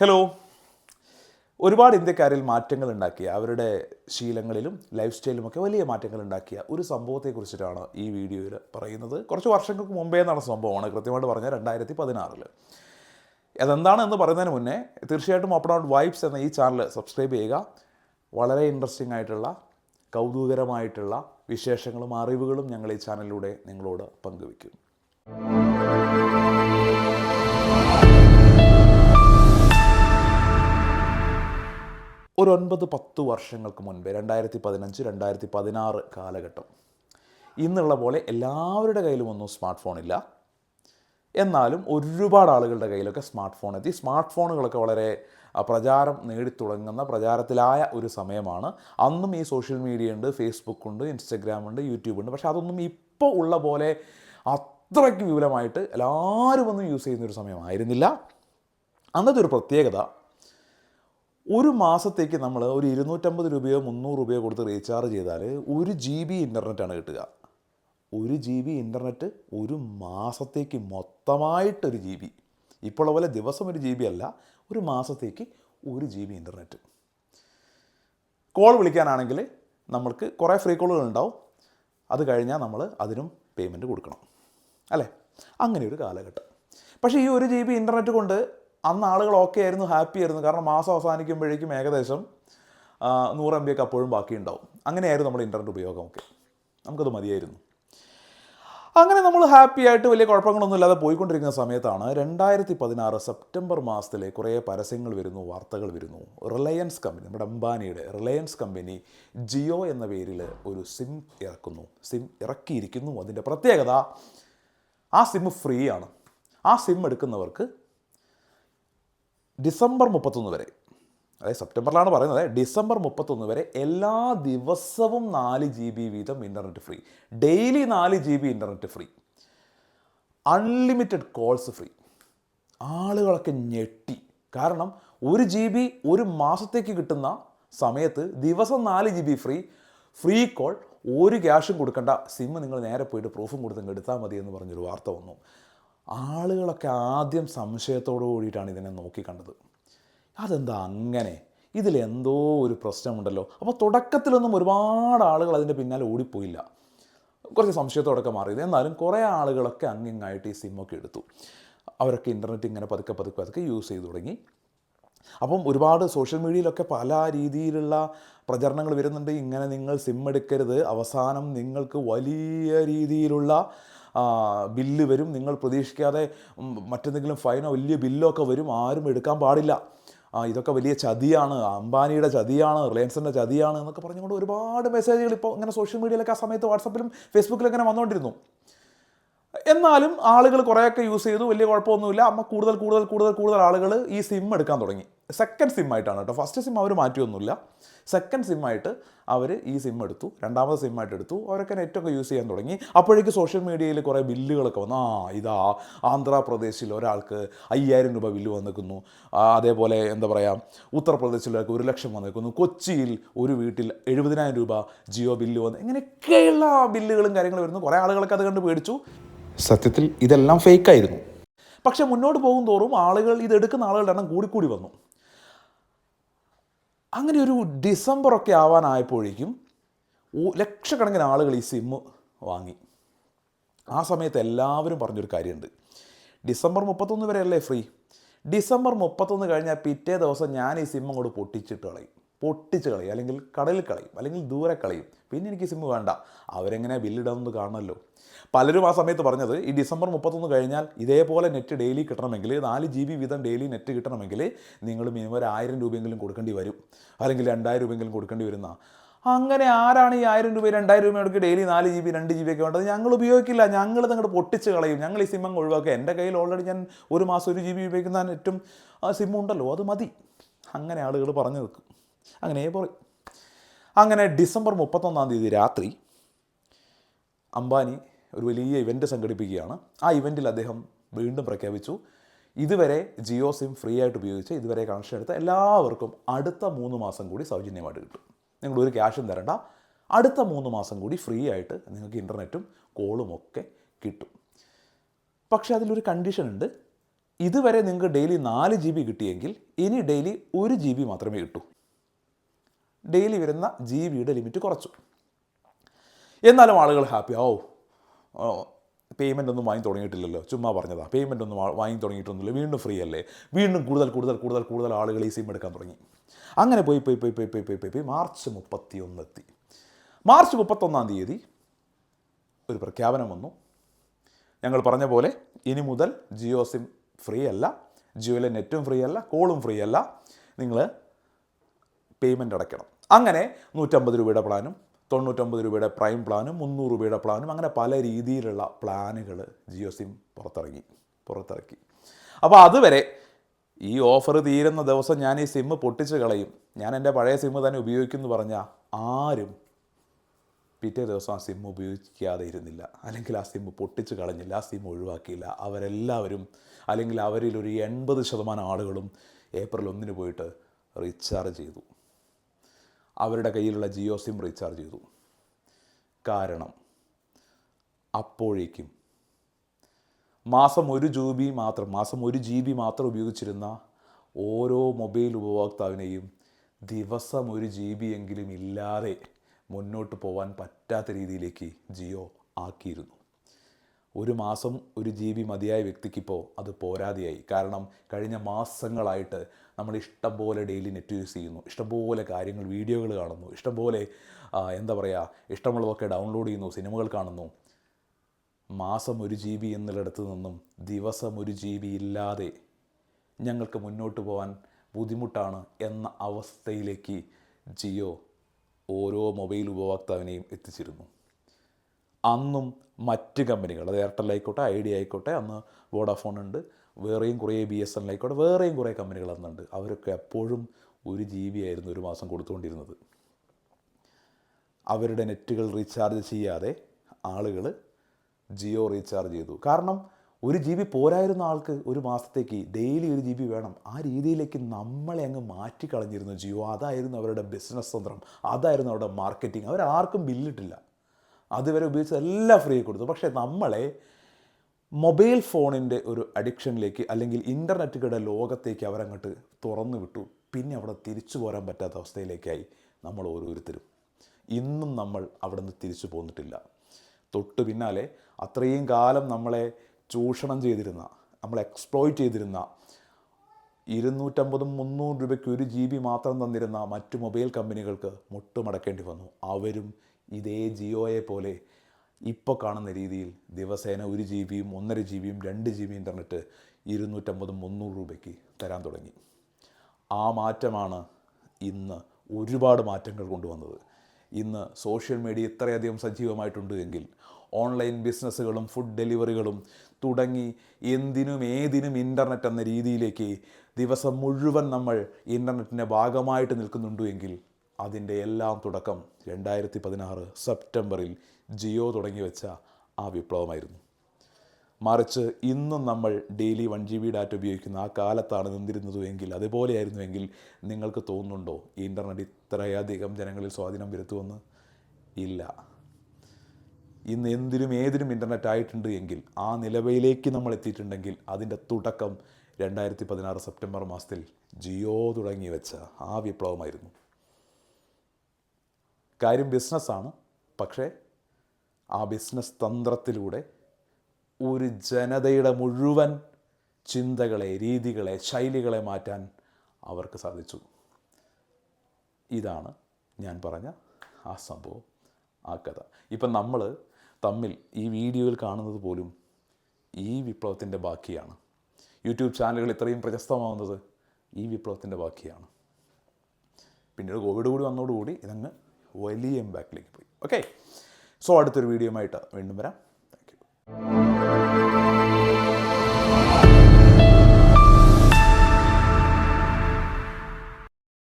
Hello ഒരുപാട് ഇന്ത്യക്കാരിൽ മാറ്റങ്ങൾ ഉണ്ടാക്കിയ അവരുടെ ശീലങ്ങളിലും ലൈഫ് സ്റ്റൈലിലുമൊക്കെ വലിയ മാറ്റങ്ങൾ ഉണ്ടാക്കിയ ഒരു സംഭവത്തെക്കുറിച്ചിട്ടാണ് ഈ വീഡിയോയിൽ പറയുന്നത്. കുറച്ച് വർഷങ്ങൾക്ക് മുമ്പേ നടന്ന സംഭവമാണ് കൃത്യമായിട്ട് പറഞ്ഞാൽ രണ്ടായിരത്തി പതിനാറിൽ അതെന്താണ് എന്ന് പറയുന്നതിന് മുന്നേ തീർച്ചയായിട്ടും ഓപ്പൺ ഔട്ട് വൈബ്സ് എന്ന ഈ ചാനൽ സബ്സ്ക്രൈബ് ചെയ്യുക. വളരെ ഇൻട്രസ്റ്റിംഗ് ആയിട്ടുള്ള കൗതുകകരമായിട്ടുള്ള വിശേഷങ്ങളും അറിവുകളും ഞങ്ങൾ ഈ ചാനലിലൂടെ നിങ്ങളോട് പങ്കുവയ്ക്കും. ഒരു ഒൻപത് പത്ത് വർഷങ്ങൾക്ക് മുൻപേ രണ്ടായിരത്തി പതിനഞ്ച് രണ്ടായിരത്തി പതിനാറ് കാലഘട്ടം. ഇന്നുള്ള പോലെ എല്ലാവരുടെ കയ്യിലും ഒന്നും സ്മാർട്ട് ഫോണില്ല എന്നാലും ഒരുപാട് ആളുകളുടെ കയ്യിലൊക്കെ സ്മാർട്ട് ഫോൺ എത്തി. സ്മാർട്ട് ഫോണുകളൊക്കെ വളരെ പ്രചാരം നേടിത്തുടങ്ങുന്ന പ്രചാരത്തിലായ ഒരു സമയമാണ്. അന്നും ഈ സോഷ്യൽ മീഡിയ ഉണ്ട് ഫേസ്ബുക്ക് ഉണ്ട് ഇൻസ്റ്റഗ്രാം ഉണ്ട് യൂട്യൂബ് ഉണ്ട്. പക്ഷേ അതൊന്നും ഇപ്പോൾ ഉള്ള പോലെ അത്രയ്ക്ക് വിപുലമായിട്ട് എല്ലാവരും ഒന്നും യൂസ് ചെയ്യുന്നൊരു സമയമായിരുന്നില്ല. അന്നത്തെ ഒരു പ്രത്യേകത ഒരു മാസത്തേക്ക് നമ്മൾ ഒരു ഇരുന്നൂറ്റമ്പത് രൂപയോ മുന്നൂറ് രൂപയോ കൊടുത്ത് റീചാർജ് ചെയ്താൽ ഒരു ജി ബി ഇന്റർനെറ്റാണ് കിട്ടുക. ഒരു ജി ബി ഇന്റർനെറ്റ് ഒരു മാസത്തേക്ക് മൊത്തമായിട്ടൊരു ജി ബി. ഇപ്പോൾ പോലെ ദിവസം ഒരു ജി ബി അല്ല ഒരു മാസത്തേക്ക് ഒരു ജി ബി ഇന്റർനെറ്റ്. കോൾ വിളിക്കാനാണെങ്കിൽ നമ്മൾക്ക് കുറേ ഫ്രീ കോളുകൾ ഉണ്ടാവും. അത് കഴിഞ്ഞാൽ നമ്മൾ അതിനും പേയ്മെന്റ് കൊടുക്കണം. അല്ലേ? അങ്ങനെ ഒരു കാലഘട്ടം. പക്ഷേ ഈ ഒരു ജി ബി ഇന്റർനെറ്റ് കൊണ്ട് അന്ന് ആളുകൾ ഓക്കെ ആയിരുന്നു ഹാപ്പി ആയിരുന്നു. കാരണം മാസം അവസാനിക്കുമ്പോഴേക്കും ഏകദേശം നൂറ് എം ബി ഒക്കെ അപ്പോഴും ബാക്കിയുണ്ടാവും. അങ്ങനെയായിരുന്നു നമ്മുടെ ഇന്റർനെറ്റ് ഉപയോഗമൊക്കെ. നമുക്കത് മതിയായിരുന്നു. അങ്ങനെ നമ്മൾ ഹാപ്പി ആയിട്ട് വലിയ കുഴപ്പങ്ങളൊന്നും ഇല്ലാതെ പോയിക്കൊണ്ടിരിക്കുന്ന സമയത്താണ് രണ്ടായിരത്തി പതിനാറ് സെപ്റ്റംബർ മാസത്തിലെ കുറേ പരസ്യങ്ങൾ വരുന്നു വാർത്തകൾ വരുന്നു. റിലയൻസ് കമ്പനി നമ്മുടെ അംബാനിയുടെ റിലയൻസ് കമ്പനി ജിയോ എന്ന പേരിൽ ഒരു സിം ഇറക്കുന്നു. സിം ഇറക്കിയിരിക്കുന്നു. അതിന്റെ പ്രത്യേകത ആ സിം ഫ്രീ ആണ്. ആ സിം എടുക്കുന്നവർക്ക് ഡിസംബർ മുപ്പത്തൊന്ന് വരെ. അതായത് സെപ്റ്റംബറിലാണ് പറയുന്നത്. ഡിസംബർ മുപ്പത്തൊന്ന് വരെ എല്ലാ ദിവസവും നാല് ജി ബി വീതം ഇന്റർനെറ്റ് ഫ്രീ ഡെയിലി നാല് G B internet free unlimited calls free ആളുകളൊക്കെ ഞെട്ടി. കാരണം ഒരു ജി ബി ഒരു മാസത്തേക്ക് കിട്ടുന്ന സമയത്ത് ദിവസം നാല് G B free free call ഒരു ക്യാഷും കൊടുക്കേണ്ട. സിം നിങ്ങൾ നേരെ പോയിട്ട് പ്രൂഫും കൊടുത്തെങ്കിൽ എടുത്താൽ മതി എന്ന് പറഞ്ഞൊരു വാർത്ത വന്നു. ആളുകളൊക്കെ ആദ്യം സംശയത്തോടു കൂടിയിട്ടാണ് ഇതിനെ നോക്കിക്കണ്ടത് അതെന്താ അങ്ങനെ? ഇതിലെന്തോ ഒരു പ്രശ്നമുണ്ടല്ലോ. അപ്പോൾ തുടക്കത്തിലൊന്നും ഒരുപാട് ആളുകൾ അതിന്റെ പിന്നാലെ ഓടിപ്പോയില്ല. കുറച്ച് സംശയത്തോടൊക്കെ മാറിയത്. എന്നാലും കുറേ ആളുകളൊക്കെ അങ്ങിങ്ങായിട്ട് ഈ സിമ്മൊക്കെ എടുത്തു. അവരൊക്കെ ഇന്റർനെറ്റ് ഇങ്ങനെ പതുക്കെ പതുക്കെ പതുക്കെ യൂസ് ചെയ്തു തുടങ്ങി. അപ്പം ഒരുപാട് സോഷ്യൽ മീഡിയയിലൊക്കെ പല രീതിയിലുള്ള പ്രചരണങ്ങൾ വരുന്നുണ്ട്. ഇങ്ങനെ നിങ്ങൾ സിം എടുക്കരുത്. അവസാനം നിങ്ങൾക്ക് വലിയ രീതിയിലുള്ള ബില്ല് വരും. നിങ്ങൾ പ്രതീക്ഷിക്കാതെ മറ്റെന്തെങ്കിലും ഫൈനോ വലിയ ബില്ലോ ഒക്കെ വരും. ആരും എടുക്കാൻ പാടില്ല. ഇതൊക്കെ വലിയ ചതിയാണ്. അംബാനിയുടെ ചതിയാണ് റിലയൻസിന്റെ ചതിയാണ് എന്നൊക്കെ പറഞ്ഞുകൊണ്ട് ഒരുപാട് മെസ്സേജുകൾ ഇപ്പോൾ ഇങ്ങനെ സോഷ്യൽ മീഡിയയിലൊക്കെ ആ സമയത്ത് വാട്സപ്പിലും ഫേസ്ബുക്കിലും ഇങ്ങനെ വന്നുകൊണ്ടിരുന്നു. എന്നാലും ആളുകൾ കുറേയൊക്കെ യൂസ് ചെയ്തു. വലിയ കുഴപ്പമൊന്നുമില്ല. അമ്മ കൂടുതൽ കൂടുതൽ കൂടുതൽ കൂടുതൽ ആളുകൾ ഈ സിം എടുക്കാൻ തുടങ്ങി. സെക്കൻഡ് സിം ആയിട്ടാണ് കേട്ടോ. ഫസ്റ്റ് സിം അവർ മാറ്റിയൊന്നുമില്ല. സെക്കൻഡ് സിം ആയിട്ട് അവർ ഈ സിം എടുത്തു. രണ്ടാമത്തെ സിം ആയിട്ട് എടുത്തു. അവരൊക്കെ നെറ്റൊക്കെ യൂസ് ചെയ്യാൻ തുടങ്ങി. അപ്പോഴേക്ക് സോഷ്യൽ മീഡിയയിൽ കുറേ ബില്ലുകളൊക്കെ വന്നു. ആ ഇതാ ആന്ധ്രാപ്രദേശിൽ ഒരാൾക്ക് അയ്യായിരം രൂപ ബില്ല് വന്നിരിക്കുന്നു. അതേപോലെ എന്താ പറയുക ഉത്തർപ്രദേശിൽ ഒരാൾക്ക് ഒരു ലക്ഷം വന്നിരിക്കുന്നു. കൊച്ചിയിൽ ഒരു വീട്ടിൽ എഴുപതിനായിരം രൂപ ജിയോ ബില്ല് വന്നു. ഇങ്ങനെയൊക്കെയുള്ള ബില്ലുകളും കാര്യങ്ങളും വരുന്നു. കുറേ ആളുകളൊക്കെ അത് കണ്ട് പേടിച്ചു. സത്യത്തിൽ ഇതെല്ലാം ഫേക്കായിരുന്നു. പക്ഷെ മുന്നോട്ട് പോകും തോറും ആളുകൾ ഇത് എടുക്കുന്ന ആളുകളുടെ എണ്ണം കൂടിക്കൂടി വന്നു. അങ്ങനെ ഒരു ഡിസംബറൊക്കെ ആവാനായപ്പോഴേക്കും ലക്ഷക്കണക്കിന് ആളുകൾ ഈ സിമ്മ് വാങ്ങി. ആ സമയത്ത് എല്ലാവരും പറഞ്ഞൊരു കാര്യമുണ്ട്. ഡിസംബർ മുപ്പത്തൊന്ന് വരെയല്ലേ ഫ്രീ ഡിസംബർ മുപ്പത്തൊന്ന് കഴിഞ്ഞാൽ പിറ്റേ ദിവസം ഞാൻ ഈ സിം അങ്ങോട്ട് പൊട്ടിച്ചിട്ട് കളയും. പൊട്ടിച്ച് കളയും. അല്ലെങ്കിൽ കടലിൽ കളയും. അല്ലെങ്കിൽ ദൂരെ കളയും. പിന്നെ എനിക്ക് സിമ്മ് വേണ്ട. അവരെങ്ങനെ ബില്ലിടാമെന്ന് കാണണമല്ലോ? പലരും ആ സമയത്ത് പറഞ്ഞത് ഈ ഡിസംബർ മുപ്പത്തൊന്ന് കഴിഞ്ഞാൽ ഇതേപോലെ നെറ്റ് ഡെയിലി കിട്ടണമെങ്കിൽ നാല് ജി ബി വീതം ഡെയിലി നെറ്റ് കിട്ടണമെങ്കിൽ നിങ്ങൾ മിനിമം ഒരു ആയിരം രൂപയെങ്കിലും കൊടുക്കേണ്ടി വരും. അല്ലെങ്കിൽ രണ്ടായിരം രൂപയെങ്കിലും കൊടുക്കേണ്ടി വരുന്ന. അങ്ങനെ ആരാണ് ഈ ആയിരം രൂപ രണ്ടായിരം രൂപ എടുക്കുക ഡെയിലി നാല് ജി ബി രണ്ട് ജി ബി ഒക്കെ വേണ്ടത്? ഞങ്ങൾ ഉപയോഗിക്കില്ല. ഞങ്ങൾ നിങ്ങളുടെ പൊട്ടിച്ച് കളയും. ഞങ്ങൾ ഈ സിമ്മങ്ങ് ഒഴിവാക്കുക. എന്റെ കയ്യിൽ ഓൾറെഡി ഞാൻ ഒരു മാസം ഒരു ജി ബി ഉപയോഗിക്കുന്ന നെറ്റും സിമ്മുണ്ടല്ലോ അത് മതി. അങ്ങനെ ആളുകൾ പറഞ്ഞു നിൽക്കും. അങ്ങനെ പറയും. അങ്ങനെ ഡിസംബർ മുപ്പത്തൊന്നാം തീയതി രാത്രി അംബാനി ഒരു വലിയ ഇവന്റ് സംഘടിപ്പിക്കുകയാണ്. ആ ഇവന്റിൽ അദ്ദേഹം വീണ്ടും പ്രഖ്യാപിച്ചു. ഇതുവരെ ജിയോ സിം ഫ്രീ ആയിട്ട് ഉപയോഗിച്ച് ഇതുവരെ കണക്ഷൻ എടുത്ത എല്ലാവർക്കും അടുത്ത മൂന്ന് മാസം കൂടി സൗജന്യമായിട്ട് കിട്ടും. നിങ്ങൾ ഒരു ക്യാഷും തരണ്ട. അടുത്ത മൂന്ന് മാസം കൂടി ഫ്രീ ആയിട്ട് നിങ്ങൾക്ക് ഇന്റർനെറ്റും കോളും ഒക്കെ കിട്ടും. പക്ഷേ അതിലൊരു കണ്ടീഷൻ ഉണ്ട്. ഇതുവരെ നിങ്ങൾക്ക് ഡെയിലി നാല് ജി ബി കിട്ടിയെങ്കിൽ ഇനി ഡെയിലി ഒരു ജി ബി മാത്രമേ കിട്ടൂ. ഡെയിലി വരുന്ന ജി ബിയുടെ ലിമിറ്റ് കുറച്ചു. എന്നാലും ആളുകൾ ഹാപ്പി ഓ പേയ്മെന്റ് ഒന്നും വാങ്ങി തുടങ്ങിയിട്ടില്ലല്ലോ. ചുമ്മാ പറഞ്ഞതാ. പേയ്മെന്റ് ഒന്നും വാങ്ങി തുടങ്ങിയിട്ടൊന്നുമില്ല. വീണ്ടും ഫ്രീ അല്ലേ? വീണ്ടും കൂടുതൽ കൂടുതൽ കൂടുതൽ കൂടുതൽ ആളുകൾ ഈ സിം എടുക്കാൻ തുടങ്ങി. അങ്ങനെ പോയി പോയി പോയി പോയി പോയി പോയി പോയി പോയി മാർച്ച് മുപ്പത്തി എത്തി. മാർച്ച് മുപ്പത്തൊന്നാം തീയതി ഒരു പ്രഖ്യാപനം വന്നു. ഞങ്ങൾ പറഞ്ഞ പോലെ ഇനി മുതൽ ജിയോ സിം ഫ്രീ അല്ല. ജിയോയിലെ നെറ്റും ഫ്രീ അല്ല. കോളും ഫ്രീ അല്ല. നിങ്ങൾ പേയ്മെന്റ് അടയ്ക്കണം. അങ്ങനെ നൂറ്റമ്പത് രൂപയുടെ പ്ലാനും തൊണ്ണൂറ്റൊമ്പത് രൂപയുടെ പ്രൈം പ്ലാനും മുന്നൂറ് രൂപയുടെ പ്ലാനും അങ്ങനെ പല രീതിയിലുള്ള പ്ലാനുകൾ ജിയോ സിം പുറത്തിറങ്ങി പുറത്തിറക്കി. അപ്പോൾ അതുവരെ ഈ ഓഫർ തീരുന്ന ദിവസം ഞാൻ ഈ സിമ്മ് പൊട്ടിച്ച് കളയും. ഞാൻ എന്റെ പഴയ സിമ്മ് തന്നെ ഉപയോഗിക്കുമെന്ന് പറഞ്ഞാൽ ആരും പിറ്റേ ദിവസം ആ സിം ഉപയോഗിക്കാതെ ഇരുന്നില്ല. അല്ലെങ്കിൽ ആ സിം പൊട്ടിച്ച് കളഞ്ഞില്ല ആ സിം ഒഴിവാക്കിയില്ല. അവരെല്ലാവരും അല്ലെങ്കിൽ അവരിൽ ഒരു എൺപത് ശതമാനം ആളുകളും ഏപ്രിൽ ഒന്നിന് പോയിട്ട് റീചാർജ് ചെയ്തു. അവരുടെ കയ്യിലുള്ള ജിയോ സിം റീചാർജ് ചെയ്തു. കാരണം അപ്പോഴേക്കും മാസം ഒരു ജി ബി മാത്രം മാസം ഒരു ജി ബി മാത്രം ഉപയോഗിച്ചിരുന്ന ഓരോ മൊബൈൽ ഉപഭോക്താവിനെയും ദിവസം ഒരു ജി ബി എങ്കിലും ഇല്ലാതെ മുന്നോട്ട് പോകാൻ പറ്റാത്ത രീതിയിലേക്ക് ജിയോ ആക്കിയിരുന്നു. ഒരു മാസം ഒരു ജി ബി മതിയായ വ്യക്തിക്കിപ്പോൾ അത് പോരാതെയായി. കാരണം കഴിഞ്ഞ മാസങ്ങളായിട്ട് നമ്മൾ ഇഷ്ടംപോലെ ഡെയിലി നെറ്റ് യൂസ് ചെയ്യുന്നു. ഇഷ്ടംപോലെ കാര്യങ്ങൾ വീഡിയോകൾ കാണുന്നു. ഇഷ്ടംപോലെ പോലെ എന്താ പറയുക ഇഷ്ടമുള്ളതൊക്കെ ഡൗൺലോഡ് ചെയ്യുന്നു സിനിമകൾ കാണുന്നു. മാസം ഒരു ജി ബി എന്നുള്ളിടത്ത് നിന്നും ദിവസം ഒരു ജി ബി ഇല്ലാതെ ഞങ്ങൾക്ക് മുന്നോട്ട് പോകാൻ ബുദ്ധിമുട്ടാണ് എന്ന അവസ്ഥയിലേക്ക് ജിയോ ഓരോ മൊബൈൽ ഉപഭോക്താവിനെയും എത്തിച്ചിരുന്നു. അന്നും മറ്റ് കമ്പനികൾ അത് എയർടെൽ ആയിക്കോട്ടെ ഐഡിയ ആയിക്കോട്ടെ അന്ന് വോഡാഫോൺ ഉണ്ട്. വേറെയും കുറേ ബി എസ് എൻ ആയിക്കോട്ടെ വേറെയും കുറേ കമ്പനികൾ അന്നുണ്ട്. അവരൊക്കെ എപ്പോഴും ഒരു ജി ബി ആയിരുന്നു ഒരു മാസം കൊടുത്തുകൊണ്ടിരുന്നത്. അവരുടെ നെറ്റുകൾ റീചാർജ് ചെയ്യാതെ ആളുകൾ ജിയോ റീചാർജ് ചെയ്തു. കാരണം ഒരു ജി ബി പോരായിരുന്ന ആൾക്ക് ഒരു മാസത്തേക്ക് ഡെയിലി ഒരു ജി ബി വേണം. ആ രീതിയിലേക്ക് നമ്മളെ അങ്ങ് മാറ്റിക്കളഞ്ഞിരുന്നു ജിയോ. അതായിരുന്നു അവരുടെ ബിസിനസ് തന്ത്രം. അതായിരുന്നു അവരുടെ മാർക്കറ്റിംഗ്. അവരാർക്കും ബില്ലിട്ടില്ല. അതുവരെ ഉപയോഗിച്ച എല്ലാം ഫ്രീ കൊടുത്തു. പക്ഷേ നമ്മളെ മൊബൈൽ ഫോണിന്റെ ഒരു അഡിക്ഷനിലേക്ക് അല്ലെങ്കിൽ ഇന്റർനെറ്റുകളുടെ ലോകത്തേക്ക് അവരങ്ങോട്ട് തുറന്നു വിട്ടു. പിന്നെ അവിടെ തിരിച്ചു പോരാൻ പറ്റാത്ത അവസ്ഥയിലേക്കായി നമ്മൾ ഓരോരുത്തരും. ഇന്നും നമ്മൾ അവിടെ നിന്ന് തിരിച്ചു പോന്നിട്ടില്ല. തൊട്ടു പിന്നാലെ അത്രയും കാലം നമ്മളെ ചൂഷണം ചെയ്തിരുന്ന നമ്മളെ എക്സ്പ്ലോയിറ്റ് ചെയ്തിരുന്ന ഇരുന്നൂറ്റമ്പതും മുന്നൂറ് രൂപയ്ക്ക് ഒരു ജി ബി മാത്രം തന്നിരുന്ന മറ്റു മൊബൈൽ കമ്പനികൾക്ക് മുട്ടുമടക്കേണ്ടി വന്നു. അവരും ഇതേ ജിയോയെ പോലെ ഇപ്പോൾ കാണുന്ന രീതിയിൽ ദിവസേന ഒരു ജി ബിയും ഒന്നര ജി ബിയും രണ്ട് ജി ബി ഇന്റർനെറ്റ് ഇരുന്നൂറ്റമ്പതും മുന്നൂറ് രൂപയ്ക്ക് തരാൻ തുടങ്ങി. ആ മാറ്റമാണ് ഇന്ന് ഒരുപാട് മാറ്റങ്ങൾ കൊണ്ടുവന്നത്. ഇന്ന് സോഷ്യൽ മീഡിയ ഇത്രയധികം സജീവമായിട്ടുണ്ട് എങ്കിൽ ഓൺലൈൻ ബിസിനസ്സുകളും ഫുഡ് ഡെലിവറികളും തുടങ്ങി എന്തിനും ഏതിനും ഇന്റർനെറ്റ് എന്ന രീതിയിലേക്ക് ദിവസം മുഴുവൻ നമ്മൾ ഇന്റർനെറ്റിന്റെ ഭാഗമായിട്ട് നിൽക്കുന്നുണ്ട് എങ്കിൽ അതിന്റെ എല്ലാം തുടക്കം രണ്ടായിരത്തി പതിനാറ് സെപ്റ്റംബറിൽ ജിയോ തുടങ്ങി വെച്ച ആ വിപ്ലവമായിരുന്നു. മറിച്ച് ഇന്നും നമ്മൾ daily one G B data ഉപയോഗിക്കുന്ന ആ കാലത്താണ് നിന്നിരുന്നത് എങ്കിൽ അതുപോലെയായിരുന്നുവെങ്കിൽ നിങ്ങൾക്ക് തോന്നുന്നുണ്ടോ ഈ ഇന്റർനെറ്റ് ഇത്രയധികം ജനങ്ങളിൽ സ്വാധീനം വരുത്തുമെന്ന് ഇല്ല. ഇന്ന് എന്തിനും ഏതിനും ഇന്റർനെറ്റ് ആയിട്ടുണ്ട് എങ്കിൽ ആ നിലവിലേക്ക് നമ്മൾ എത്തിയിട്ടുണ്ടെങ്കിൽ അതിന്റെ തുടക്കം രണ്ടായിരത്തി പതിനാറ് സെപ്റ്റംബർ മാസത്തിൽ ജിയോ തുടങ്ങി വെച്ച ആ വിപ്ലവമായിരുന്നു. കാര്യം ബിസിനസ്സാണ്. പക്ഷേ ആ ബിസിനസ് തന്ത്രത്തിലൂടെ ഒരു ജനതയുടെ മുഴുവൻ ചിന്തകളെ രീതികളെ ശൈലികളെ മാറ്റാൻ അവർക്ക് സാധിച്ചു. ഇതാണ് ഞാൻ പറഞ്ഞ ആ സംഭവം ആ കഥ. ഇപ്പം നമ്മൾ തമ്മിൽ ഈ വീഡിയോയിൽ കാണുന്നത് പോലും ഈ വിപ്ലവത്തിന്റെ ബാക്കിയാണ്. യൂട്യൂബ് ചാനലുകൾ ഇത്രയും പ്രശസ്തമാവുന്നത് ഈ വിപ്ലവത്തിന്റെ ബാക്കിയാണ്. പിന്നീട് കോവിഡ് കൂടി വന്നതോടുകൂടി ഇതങ്ങ് വലിയ ഇമ്പാക്റ്റിലേക്ക് പോയി. ഓക്കെ സോ അടുത്തൊരു വീഡിയോ ആയിട്ട് വീണ്ടും വരാം. Thank you